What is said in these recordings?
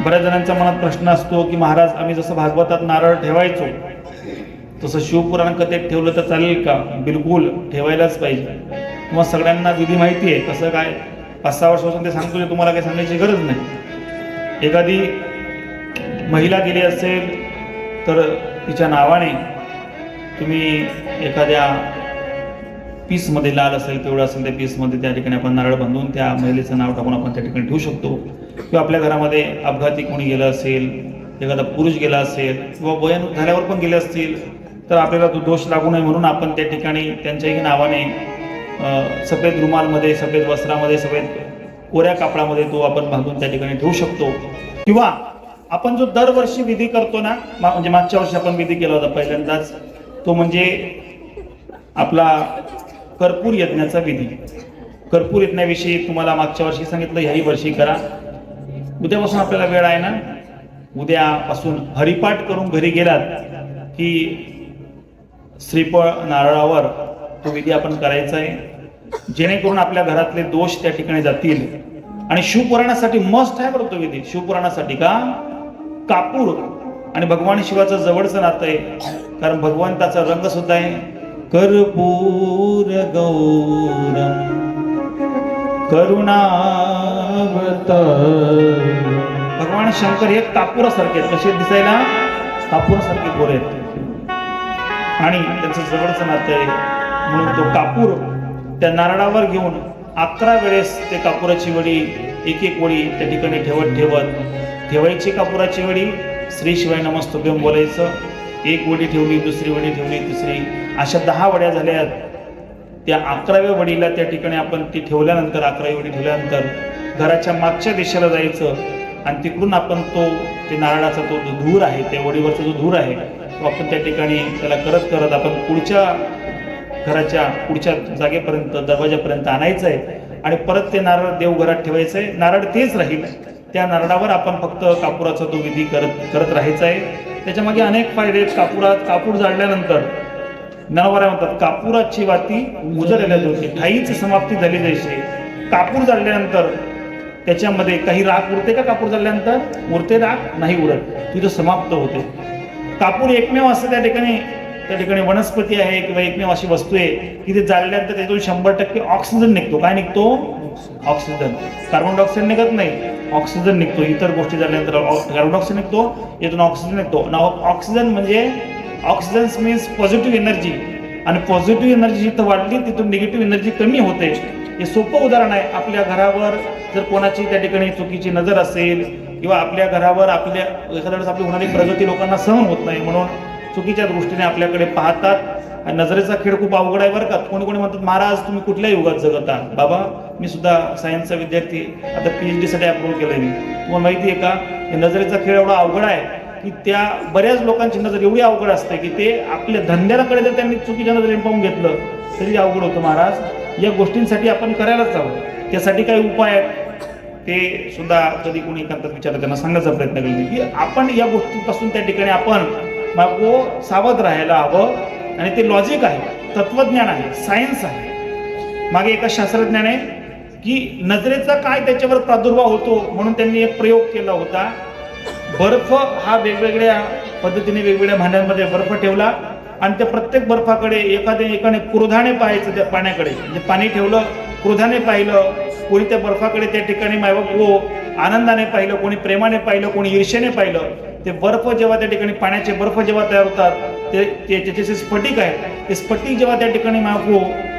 बऱ्याच जणांच्या मनात प्रश्न असतो की महाराज आम्ही जसं भागवतात नारळ ठेवायचो तसं शिवपुराण कथेत ठेवलं तर चालेल का? बिलकुल ठेवायलाच पाहिजे. किंवा सगळ्यांना विधी माहिती आहे कसं काय? पाच सहा वर्षापासून ते सांगतो तुम्हाला काही सांगायची गरज नाही. एखादी महिला गेली असेल तर तिच्या नावाने तुम्ही एखाद्या पीसमध्ये लाल असेल पिवळं असेल त्या पीसमध्ये त्या ठिकाणी आपण नारळ बांधून त्या महिलेचं नाव टाकून आपण त्या ठिकाणी ठेवू शकतो. किंवा आपल्या घरामध्ये अपघाती कोणी गेलं असेल एखादा पुरुष गेला असेल किंवा वयन झाल्यावर पण गेले असतील तर आपल्याला तो दोष लागू नये म्हणून आपण त्या ठिकाणी त्यांच्याही नावाने सफेद रुमालमध्ये सफेद वस्त्रामध्ये सफेद कोऱ्या कापडामध्ये तो आपण बांधून त्या ठिकाणी ठेवू शकतो. किंवा आपण जो दरवर्षी विधी करतो ना मा- म्हणजे मागच्या वर्षी आपण विधी केला होता पहिल्यांदाच तो म्हणजे आपला कर्पूर यज्ञाचा विधी. कर्पूर यज्ञाविषयी तुम्हाला मागच्या वर्षी सांगितलं ह्याही वर्षी करा. उद्यापासून आपल्याला वेळ आहे ना? उद्यापासून हरिपाठ करून घरी गेलात की श्रीफळ नारळावर तो विधी आपण करायचा आहे. जेणेकरून आपल्या घरातले दोष त्या ठिकाणी जातील. आणि शिवपुराणासाठी मस्ट आहे बरं तो विधी. शिवपुराणासाठी का? कापूर. आणि भगवान शिवाचं जवळचं नातं आहे. कारण भगवंताचा रंग सुद्धा आहे. कर्पूर गौरम करुणावत भगवान शंकर हे कापुरासारखे आहेत. कसे दिसायला? कापुरासारखे गोरे आहेत. आणि त्यांचं जवळचं नातं आहे. म्हणून तो कापूर त्या नारळावर घेऊन अकरा वेळेस ते कापुराची वडी एक एक वडी त्या ठिकाणी ठेवत ठेवत ठेवायची कापुराची वडी. श्री शिवाय नमस्तुभ्यम बोलायचं. एक वडी ठेवली दुसरी वडी ठेवली तिसरी. अशा दहा वड्या झाल्या त्या अकराव्या वडीला त्या ठिकाणी आपण ती ठेवल्यानंतर अकरावी वडी ठेवल्यानंतर घराच्या मागच्या दिशेला जायचं आणि तिकडून आपण तो ते नारळाचा तो जो धूर आहे त्या वडीवरचा जो धूर आहे तो आपण त्या ठिकाणी त्याला करत करत आपण पुढच्या घराच्या पुढच्या जागेपर्यंत दरवाजापर्यंत आणायचं आहे आणि परत ते नारळ देवघरात ठेवायचं आहे नारळ तेच राहील. त्या नारळावर आपण फक्त कापुराचा तो विधी करत करत राहायचा आहे त्याच्यामागे अनेक फायदे आहेत. कापुरात कापूर जाळल्यानंतर नवऱ्या म्हणतात कापुराची वाती उजळलेल्या होती ठाईच समाप्ती झाली जैसे. कापूर जाळल्यानंतर त्याच्यामध्ये काही राख उरते का कापूर जाळल्यानंतर? उरते राख नाही उरत. तिथं समाप्त होते. कापूर एकमेव असं त्या ठिकाणी त्या ठिकाणी वनस्पती आहे किंवा एकमेव अशी वस्तू आहे की ते जाळल्यानंतर त्याच्यातून शंभर टक्के ऑक्सिजन निघतो. काय निघतो? ऑक्सिजन. कार्बन डायऑक्साईड निघत नाही. ऑक्सिजन निघतो इतर गोष्टी झाल्यानंतर कार्बन डायऑक्साईड निघतो यातून ऑक्सिजन निघतो. ना ऑक्सिजन म्हणजे ऑक्सिजन मीन्स पॉझिटिव्ह एनर्जी आणि पॉझिटिव्ह एनर्जी जिथं वाढली तिथून निगेटिव्ह एनर्जी कमी होते. हे सोपं उदाहरण आहे. आपल्या घरावर जर कोणाची त्या ठिकाणी चुकीची नजर असेल किंवा आपल्या घरावर आपल्या एखाद्या वेळेस आपली होणारी प्रगती लोकांना सहन होत नाही म्हणून चुकीच्या दृष्टीने आपल्याकडे पाहतात. आणि नजरेचा खेळ खूप अवघड आहे बरं का. कोणी कोणी म्हणतात महाराज तुम्ही कुठल्या युगात जगता बाबा मी सुद्धा सायन्सचा विद्यार्थी आता पी एच डीसाठी अप्रूव्ह केलं मी. तुम्हाला माहिती आहे का हे नजरेचा खेळ एवढा अवघड आहे की त्या बऱ्याच लोकांची नजर एवढी अवघड असते की ते आपल्या धंद्याकडे जर त्यांनी चुकीच्या नजरेने पाहून घेतलं तरी अवघड होतं महाराज. या गोष्टींसाठी आपण करायलाच हवं. त्यासाठी काही उपाय आहेत. ते सुद्धा कधी कोणी एकांतात विचारलं त्यांना सांगण्याचा प्रयत्न केला की आपण या गोष्टीपासून त्या ठिकाणी आपण मागो सावध राहायला हवं. आणि ते लॉजिक आहे तत्वज्ञान आहे सायन्स आहे. मागे एका शास्त्रज्ञाने की नजरेचा काय त्याच्यावर प्रादुर्भाव होतो म्हणून त्यांनी एक प्रयोग केला होता. बर्फ हा वेगवेगळ्या पद्धतीने वेगवेगळ्या भांड्यांमध्ये बर्फ ठेवला आणि त्या प्रत्येक बर्फाकडे एखाद्या एकाने क्रोधाने पाहायचं त्या पाण्याकडे. म्हणजे पाणी ठेवलं क्रोधाने पाहिलं कोणी त्या बर्फाकडे त्या ठिकाणी मायबाप हो आनंदाने पाहिलं कोणी प्रेमाने पाहिलं कोणी ईर्षेने पाहिलं. ते बर्फ जेव्हा त्या ठिकाणी पाण्याचे बर्फ जेव्हा तयार होतात ते ते त्याचे जे स्फटिक आहे ते स्फटिक जेव्हा त्या ठिकाणी मायबाप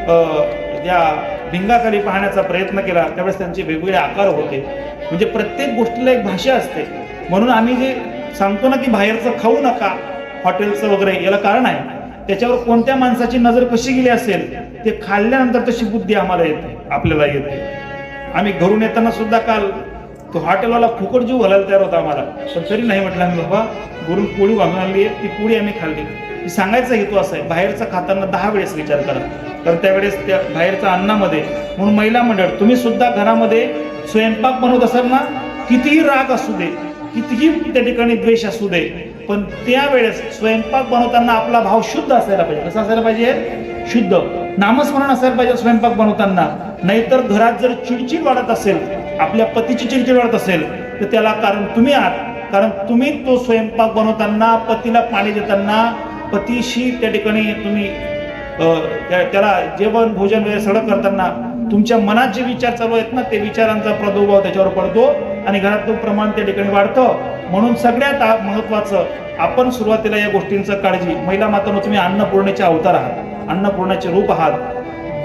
त्या या भिंगाखाली पाहण्याचा प्रयत्न केला त्यावेळेस त्यांचे वेगवेगळे आकार होते. म्हणजे प्रत्येक गोष्टीला एक भाषा असते. म्हणून आम्ही जे सांगतो ना की बाहेरचं खाऊ नका हॉटेलचं वगैरे याला कारण आहे. त्याच्यावर कोणत्या माणसाची नजर कशी गेली असेल ते खाल्ल्यानंतर तशी बुद्धी आम्हाला येते आपल्याला येते. आम्ही घरून येताना सुद्धा काल तो हॉटेलवाला फुकट जीव घालायला तयार होता आम्हाला. पण तरी नाही म्हटलं आम्ही बाबा घरून पोळी वागून आणली आहे ती पोळी आम्ही खाल्ली. सांगायचा हेतू असा आहे बाहेरचं खाताना दहा वेळेस विचार करा. तर त्यावेळेस त्या बाहेरच्या अन्नामध्ये म्हणून महिला मंडळ तुम्ही सुद्धा घरामध्ये स्वयंपाक बनवत असाल ना कितीही राग असू दे कितीही त्या ठिकाणी द्वेष असू दे पण त्यावेळेस स्वयंपाक बनवताना आपला भाव शुद्ध असायला पाहिजे. कसा असायला पाहिजे? शुद्ध. नामस्मरण असायला पाहिजे स्वयंपाक बनवताना. नाहीतर घरात जर चिडचिड वाढत असेल आपल्या पतीची चिडचिड वाढत असेल तर तर त्याला कारण तुम्ही आहात. कारण तुम्ही तो स्वयंपाक बनवताना पतीला पाणी देताना पतीशी त्या ठिकाणी तुम्ही त्या- त्याला जेवण भोजन वगैरे सगळं करताना तुमच्या मनात जे विचार चालू आहेत ना ते विचारांचा प्रादुर्भाव त्याच्यावर पडतो आणि घरातलं प्रमाण त्या ठिकाणी वाढतं. म्हणून सगळ्यात आ- महत्वाचं आपण सुरुवातीला या गोष्टींचं काळजी महिला मातांनो तुम्ही अन्नपूर्णेचे अवतार आहात. अन्नपूर्णाचे रूप आहात.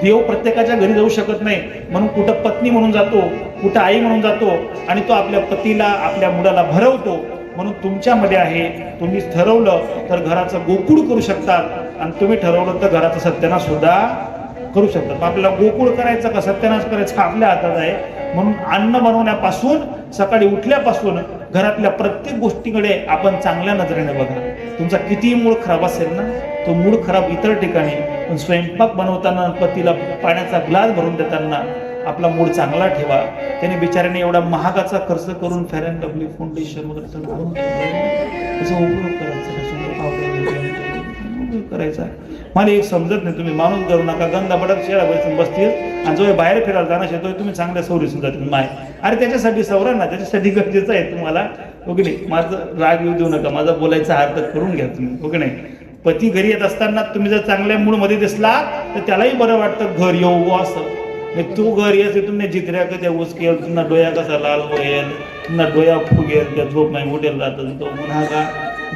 देव प्रत्येकाच्या घरी जाऊ शकत नाही. म्हणून कुठं पत्नी म्हणून जातो कुठं आई म्हणून जातो आणि तो आपल्या पतीला आपल्या मुलाला भरवतो. म्हणून तुमच्यामध्ये आहे. तुम्ही ठरवलं तर घराचं गोकुळ करू शकतात. आणि तुम्ही ठरवलं तर घराचं सत्यानाश सुद्धा करू शकतात. आपल्याला गोकुळ करायचं का? सत्यानाश करायचं आपल्या हातात आहे. म्हणून अन्न बनवण्यापासून सकाळी उठल्यापासून घरातल्या प्रत्येक गोष्टीकडे आपण चांगल्या नजरेने बघा. तुमचा कितीही मूळ खराब असेल ना तो मूळ खराब इतर ठिकाणी. पण स्वयंपाक बनवताना पतीला पाण्याचा ग्लास भरून देताना आपला मूड चांगला ठेवा. त्याने बिचाऱ्याने एवढा महागाचा खर्च करून फेअर अँड लवली फाउंडेशन वगैरे सगळं आणून त्याचा उपयोग करायचा उपयोग करायचा मला एक समजत नाही तुम्ही माणूस करू नका. गंदा बडक शेळा बसून बसतील आणि जो बाहेर फिरायला जाणार शेतो तुम्ही चांगल्या सवरी सुद्धा तुम्ही माय. अरे त्याच्यासाठी सवरा ना त्याच्यासाठी गरजेचं आहे तुम्हाला. हो ओके नाही? माझं राग येऊ देऊ नका. माझा बोलायचा अर्थ करून घ्या तुम्ही. हो ओके नाही? पती घरी येत असताना तुम्ही जर चांगल्या मूडमध्ये दिसला तर त्यालाही बरं वाटतं घर येऊ हो, असं. तू घर येते तुम्ही जित्र्या कशा उचकेल तुमना डोया कसा लाल होईल तुमना डोया फुगेल त्या झोप नाही उठेल राहतं तो म्हणा का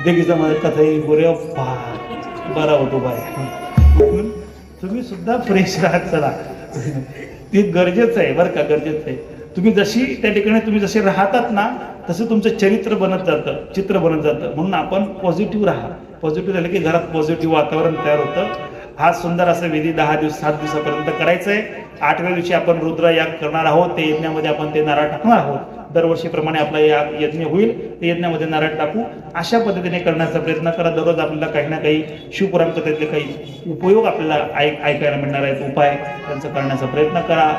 देखीचा माझ्या कथा येईल गोऱ्या पा बरा होतो बाय तुम्ही सुद्धा फ्रेश राहत चला ते गरजेचं आहे बरं का गरजेचं आहे तुम्ही जशी त्या ठिकाणी तुम्ही जसे राहतात ना तसं तुमचं चरित्र बनत जातं चित्र बनत जातं म्हणून आपण पॉझिटिव्ह राहा पॉझिटिव्ह झालं की घरात पॉझिटिव्ह वातावरण तयार होतं हा सुंदर असा विधी दहा दिवस सात दिवसापर्यंत करायचा आहे आठव्या दिवशी आपण रुद्र याग करणार आहोत. ते यज्ञामध्ये आपण ते नारळ टाकणार आहोत. दरवर्षीप्रमाणे आपला या यज्ञ होईल. ते यज्ञामध्ये नारळ टाकू. अशा पद्धतीने करण्याचा प्रयत्न करा. दररोज आपल्याला काही ना काही शिवपुराण कथेतले काही उपयोग आपल्याला ऐक ऐकायला मिळणार आहेत. उपाय त्यांचा करण्याचा प्रयत्न करा.